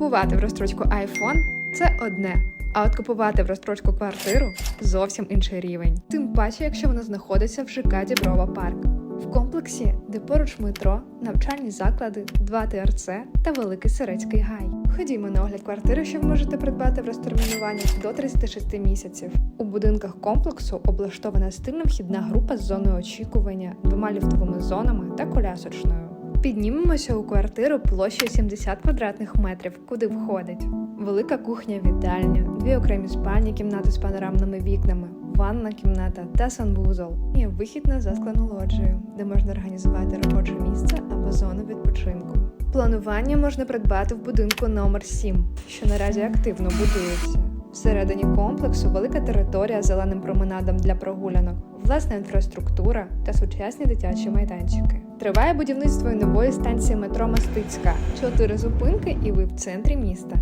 Купувати в розстрочку iPhone це одне. А от купувати в розстрочку квартиру зовсім інший рівень. Тим паче, якщо вона знаходиться в ЖК Діброва Парк. В комплексі, де поруч метро, навчальні заклади, два ТРЦ та Великий Сирецький гай. Ходімо на огляд квартири, що ви можете придбати в розтермінуванні до 36 місяців. У будинках комплексу облаштована стильна вхідна група з зоною очікування, двома ліфтовими зонами та колясочною. Піднімемося у квартиру площею 70 квадратних метрів, куди входить велика кухня-вітальня, дві окремі спальні кімнати з панорамними вікнами, ванна кімната та санвузол. І вихід на засклену лоджію, де можна організувати робоче місце або зону відпочинку. Планування можна придбати в будинку номер 7, що наразі активно будується. Всередині комплексу велика територія з зеленим променадом для прогулянок, власна інфраструктура та сучасні дитячі майданчики. Триває будівництво нової станції метро Мастицька. Чотири зупинки, і ви в центрі міста.